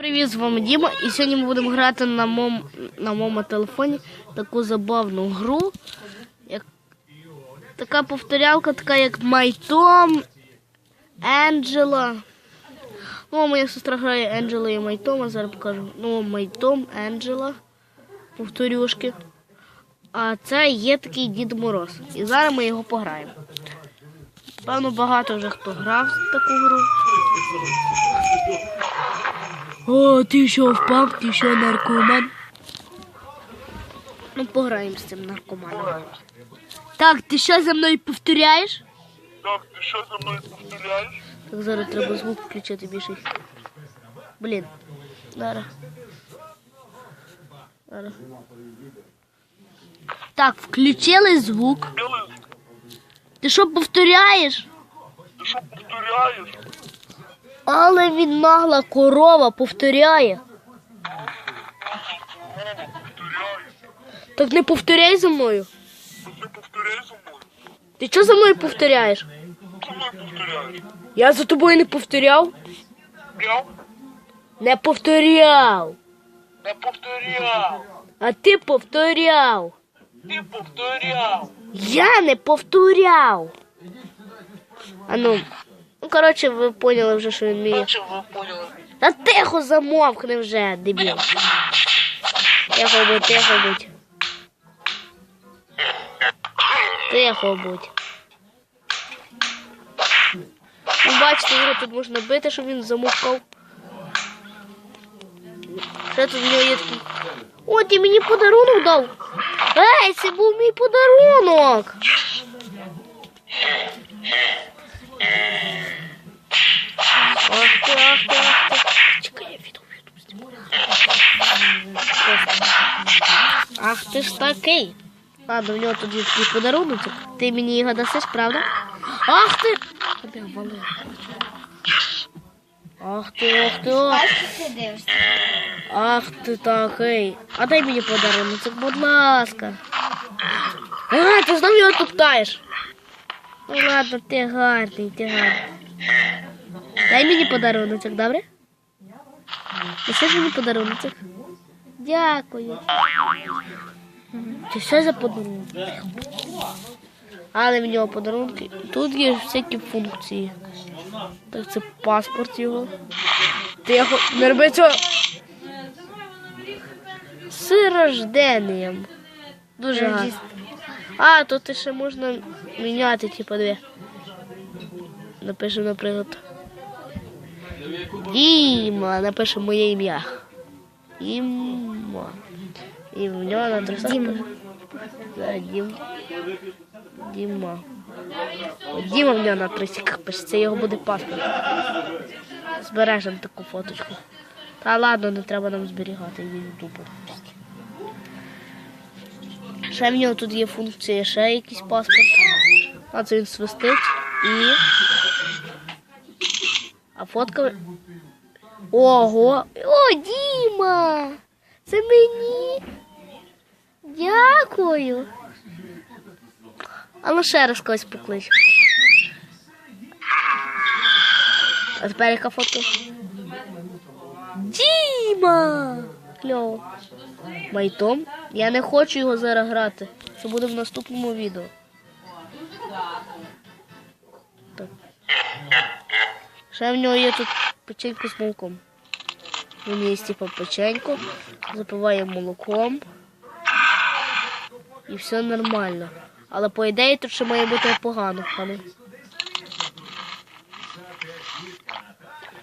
Привіт, з вами Діма, і сьогодні ми будемо грати на моєму на моєму телефоні таку забавну гру. Як, така повторялка, така як Майтом, Енджела. Ну, моя сестра грає Енджела і Майтома, зараз покажу. Ну, Майтом, Енджела, повторюшки. А це є такий Дід Мороз. І зараз ми його пограємо. Певно, багато вже хто грав в таку гру. О, ти що впав, ти що наркоман? Ну, пограємо з цим наркоманом. Так, ти що за мною повторяєш? Так, ти що за мною повторяєш? Так, зараз треба звук включити більший. Блін. Зараз. Зараз. Так, включили звук. Ти що повторяєш? ти що повторяєш? Але він нагла корова повторяє. Так не повторяй за мною. Ти що за мною повторяєш? Я за тобою не повторяв? Не повторяв. не повторяв. А ти повторяв. Ти повторяв. Я не повторяв. А ну коротше, ви поняли вже, що він вміє. Та тихо замовкни вже, дебіл. Тихо будь, тихо будь. Тихо будь. Ну, бачите, його тут можна бити, щоб він замовкав. Що тут в нього є такий? О, ти мені подарунок дав. Ей, це був мій подарунок. Ах ти, ах ти, ах ти. Чекай, я відео в Ютуб знімаю. Ах такий. Ладно, в нього тут є такий подарунок. Ти мені його дасиш, правда? Ах ти! Ах ти, ах ти, ах. Ах ти такий. А дай мені подарунок, будь ласка. А, ти знов його топтаєш. Ну ладно, ти гарний, ти гарний. Дай мені подаруночок, добре? Несеш мені подаруночок? Дякую. Це що за подарунок? Але в нього подарунки. Тут є всякі функції. Так, це паспорт його. Тихо, не роби цього. З рожденням. Дуже гарно. А, тут ще можна міняти, типу, дві. Напишемо, наприклад. Діма, напишемо моє ім'я. Діма. І в нього на трусах. Діма. Да, Дім. Діма. Діма в нього на трусиках пише, це його буде паспорт. Збережемо таку фоточку. Та ладно, не треба нам зберігати її тупо. Ще в нього тут є функція, ще якийсь паспорт. А це він свистить і. А фотка. Ого! О, Діма! Це мені. Дякую. А ну ще раз когось поклич. А тепер яка фотка? Діма! Кльово. Майтом? Я не хочу його зараз грати. Це буде в наступному відео. Так. Ще в нього є тут печенько з молоком. Він є типу печенько, запиває молоком. І все нормально. Але по ідеї тут ще має бути погано. Пане.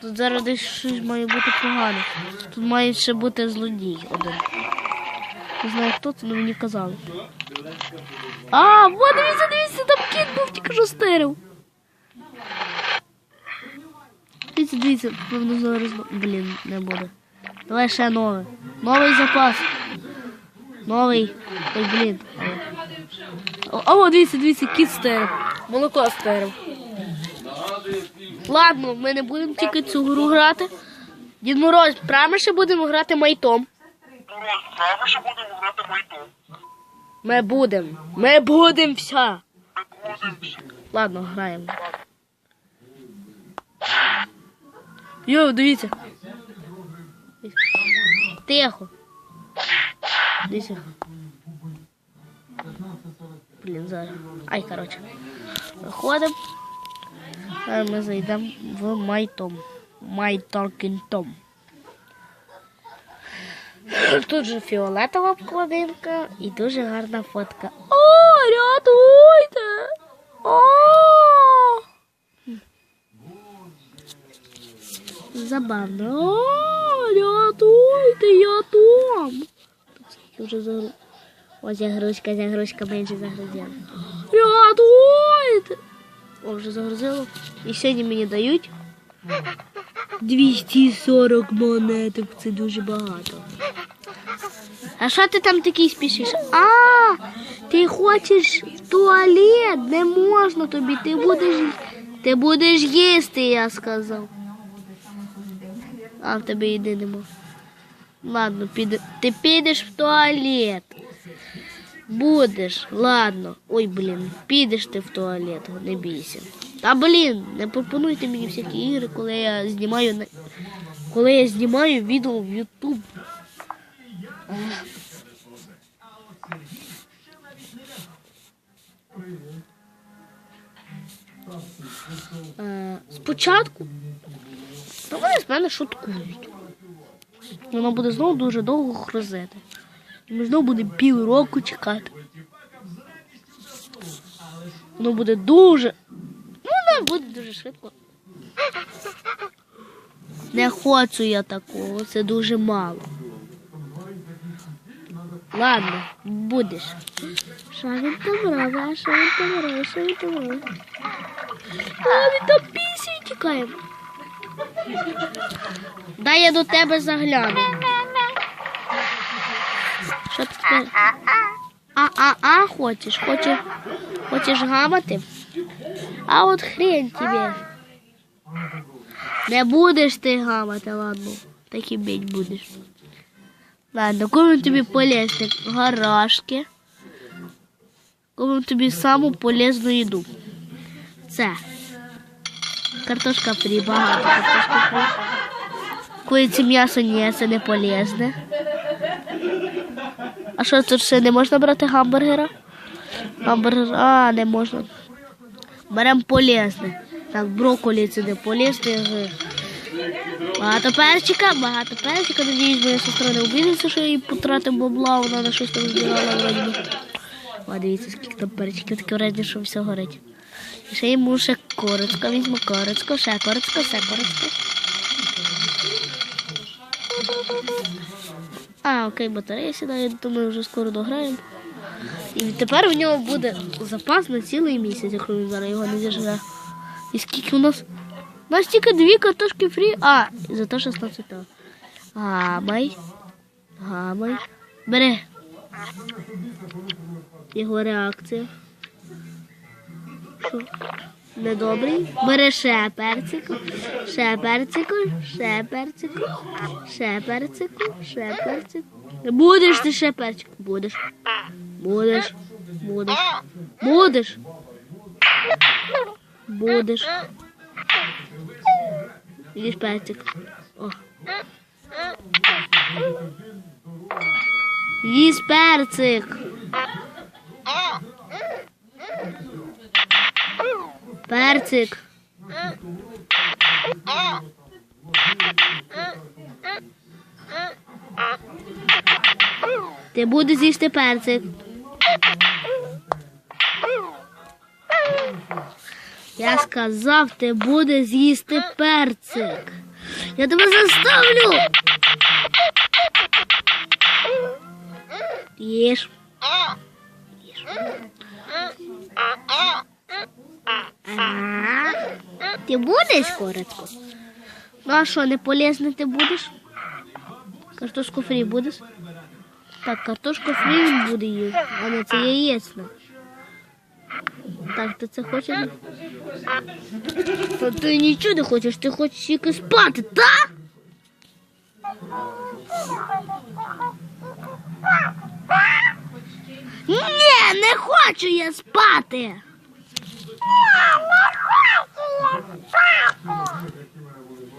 Тут зараз десь щось має бути погано. Тут має ще бути злодій один. Не знаю хто це, але мені казали. А, вот дивіться, дивіться, там кіт був тільки що стерив. Дивіться, дивіться, певно зараз. Блін, не буде. Давай ще нове. Новий запас. Новий. Ой, блін. О, о, дивіться, дивіться, кіт стерив. Молоко стерив. Ладно, ми не будемо тільки цю гру грати. Дід Мороз, правильно ще будемо грати майтом. Правда, що будемо грати майдан? Ми будемо. Ми будемо вся. Ладно, граємо. Йо, дивіться. Тихо. Дивіться. Блін, зараз. Ай, коротше. Виходимо. Зараз ми зайдемо в Майтом. My Talking Tom. Тут же фіолетова обкладинка і дуже гарна фотка. О, рятуйте! О! Забавно. О, рятуйте, я там. Тут скільки вже. О, загрузка, загрузка менше загрузила. Рятуйте! О, вже загрузило. І сьогодні мені дають 240 монеток. Це дуже багато. А що ти там такий спішиш? А, ти хочеш в туалет? Не можна тобі. Ти будеш, ти будеш їсти, я сказав. А в тебе їди нема. Ладно, піде. ти підеш в туалет. Будеш, ладно. Ой, блін, підеш ти в туалет, не бійся. Та блін, не пропонуйте мені всякі ігри, коли я знімаю на- коли я знімаю відео в YouTube. Е, Спочатку вони з мене шуткують. Воно буде знову дуже довго хрозити. І ми знову будемо півроку чекати. Воно буде дуже. Ну, воно буде дуже швидко. Не хочу я такого, це дуже мало. Ладно, будеш. Що він там робить? А що він там робить? Що він там робить? А, він там пісі тікає. Дай я до тебе загляну. Що ти? А-а-а хочеш? Хочеш, хочеш гамати? А от хрень тебе. Не будеш ти гамати, ладно. Так і бить будеш. Ладно, купимо тобі полезні гаражки. Купимо тобі саму полезну їду. Це. Картошка фрі, багато картошки фрі. Куриці м'ясо ні, це не полезне. А що тут ще не можна брати гамбургера? Гамбургер, а, не можна. Беремо полезне. Так, брокколі це не полезне. Багато перчика, багато перчика. Надіюсь, моя сестра не обідеться, що я їй потратив бабла, вона на щось там збирала вроді. О, дивіться, скільки там перчиків, таке враження, що все горить. І ще йому ще корочка, візьму корочку, ще корочка, ще корочка. А, окей, батарея сідає, думаю, вже скоро дограємо. І тепер в нього буде запас на цілий місяць, якщо він зараз його не зіжре. І скільки у нас? У нас тільки дві картошки фрі. А, зато 16 того. Гамай. Гамай. Бери. Його реакція. Що? Недобрий. Бери ще перцику, ще перцику, ще перцику, ще перцику, ще перцику. Будеш ти ще перчик? Будеш. Будеш. Будеш. Будеш. Будеш. Їж перцик. О. Їж перцик. Перцик. Ти будеш з'їсти перцик. Я сказав, ти будеш з'їсти перцик. Я тебе заставлю. Їж. Їж. А, Ти будеш коротко? Ну а що, не полезно ти будеш? Картошку фрі будеш? Так, картошку фрі він буде їсти, а не це яєчна. Так, ти це хочеш? Та ти нічого не хочеш, ти хочеш тільки спати, так? Ні, не хочу я спати.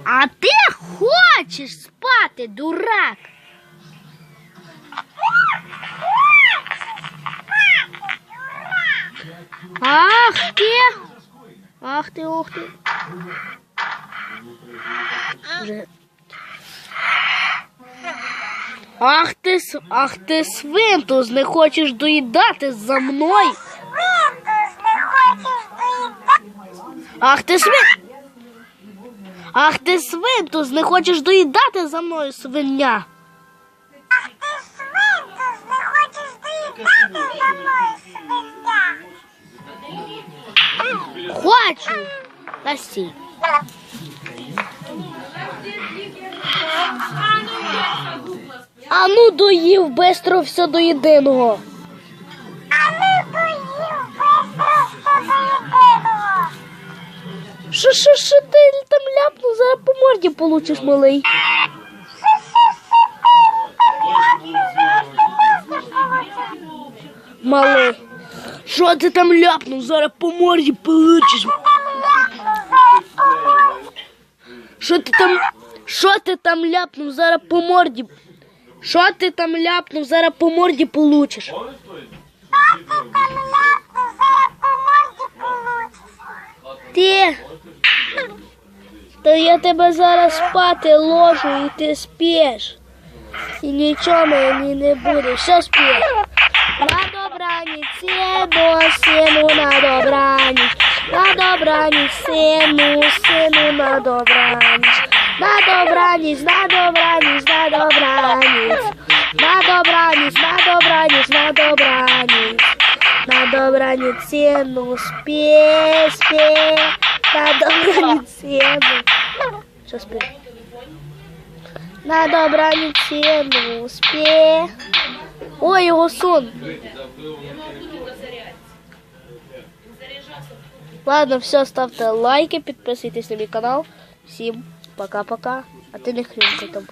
А ти хочеш спати, дурак? Ах ти! Ах ти, ох ти. Ах ти, ах ти свинтус, не хочеш доїдати за мною. Ах ти свин. Ах ти свинтус, не хочеш доїдати за мною свиня. Хочу. Та стій. А ну доїв бистро все до єдиного. Що, що, що ти там ляпнув, зараз по морді получиш, малий. Малий. Що ти там ляпнув, зараз по морді получиш. Що ти там, що ти там ляпнув, зараз по морді. Що ти там ляпнув, зараз по морді получиш. Що Ти. Та я тебе зараз спати ложу і ти спиш. І нічого мені не буде. Що спиш? На добраніч, сину, сину, на добраніч. На добраніч, сину, сину, на добраніч. На добраніч, на добраніч, на добраніч. На добраніч, на добраніч, на добраніч. На добраніч, сину, спи, спи. На добраніч, сину. Що спи? На добраніч, сину, спи. Ой, його сон. Ладно, все, ставте лайки, підписуйтесь на мій канал. Всім пока-пока. А ти не хрюнька там.